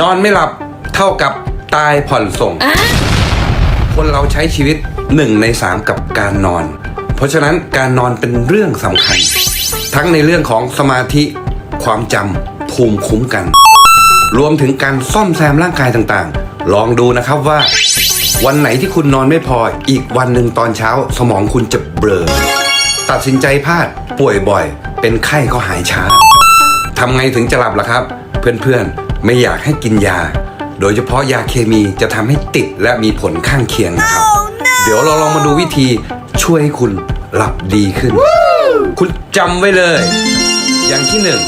นอนไม่หลับเท่ากับตายผ่อนส่ง คนเราใช้ชีวิตหนึ่งในสามกับการนอน เพราะฉะนั้นการนอนเป็นเรื่องสำคัญ ทั้งในเรื่องของสมาธิความจำภูมิคุ้มกัน รวมถึงการซ่อมแซมร่างกายต่างๆ ลองดูนะครับว่า วันไหนที่คุณนอนไม่พออีกวันหนึ่งตอนเช้าสมองคุณจะเบลอตัดสินใจพลาดป่วยบ่อย เป็นไข้ก็หายช้าทำไงถึงจะหลับล่ะครับ เพื่อนๆ ไม่อยากให้กินยา โดยเฉพาะยาเคมีจะทำให้ติดและมีผลข้างเคียงนะครับ เดี๋ยวเราลองมาดูวิธีช่วยให้คุณหลับดีขึ้น คุณจำไว้เลย อย่างที่หนึ่ง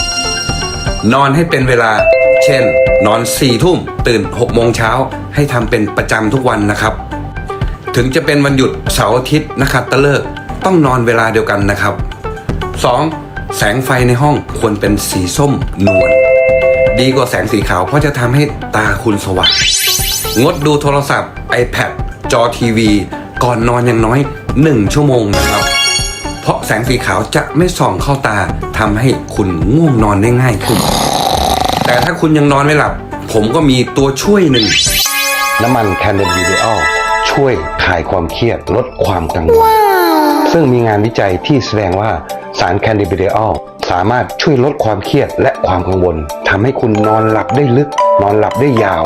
นอนให้เป็นเวลา เช่น นอน4ี่ทุ่มตื่น6โมงเช้าให้ทำเป็นประจำทุกวันนะครับ ถึงจะเป็นวันหยุดเสาร์อาทิตย์นะครับตะเลิกต้องนอนเวลาเดียวกันนะครับ 2. แสงไฟในห้องควรเป็นสีส้มนวล ดีกว่าแสงสีขาว เพราะจะทำให้ตาคุณสว่างงดดูโทรศัพท์ iPad จอทีวี ก่อนนอนอย่างน้อย 1 ชั่วโมงนะครับ เพราะแสงสีขาวจะไม่ส่องเข้าตาทำให้คุณง่วงนอนได้ง่ายขึ้น แต่ถ้าคุณยังนอนไม่หลับ ผมก็มีตัวช่วยหนึ่ง น้ำมันแคนเดนบีเดอลช่วยคลายความเครียดลดความกังวลซึ่งมีงานวิจัยที่แสดงว่าสารแคนเดนบีเดอล สามารถช่วยลดความเครียดและความกังวลทำให้คุณนอนหลับได้ลึก นอนหลับได้ยาว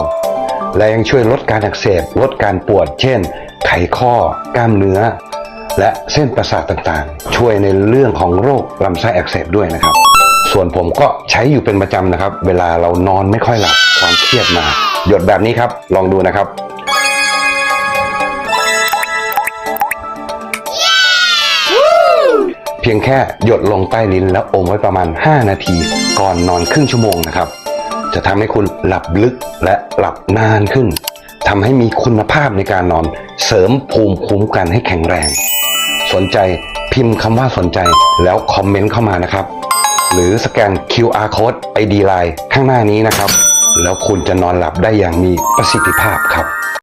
และยังช่วยลดการอักเสบ ลดการปวด เช่น ไขข้อ กล้ามเนื้อ และเส้นประสาทต่างๆ ช่วยในเรื่องของโรคลำไส้อักเสบด้วยนะครับ ส่วนผมก็ใช้อยู่เป็นประจำนะครับ เวลาเรานอนไม่ค่อยหลับความเครียดมา หยดแบบนี้ครับ ลองดูนะครับ พียงแค่หยดลงใต้ลิ้นแล้วอมไว้ประมาณ 5 นาที ก่อนนอนครึ่งชั่วโมงนะครับ จะทำให้คุณหลับลึกและหลับนานขึ้นทำให้มีคุณภาพในการนอน เสริมภูมิคุ้มกันให้แข็งแรง สนใจพิมพ์คำว่าสนใจแล้วคอมเมนต์เข้ามานะครับ หรือสแกน QR code ID Line ข้างหน้านี้นะครับ แล้วคุณจะนอนหลับได้อย่างมีประสิทธิภาพครับ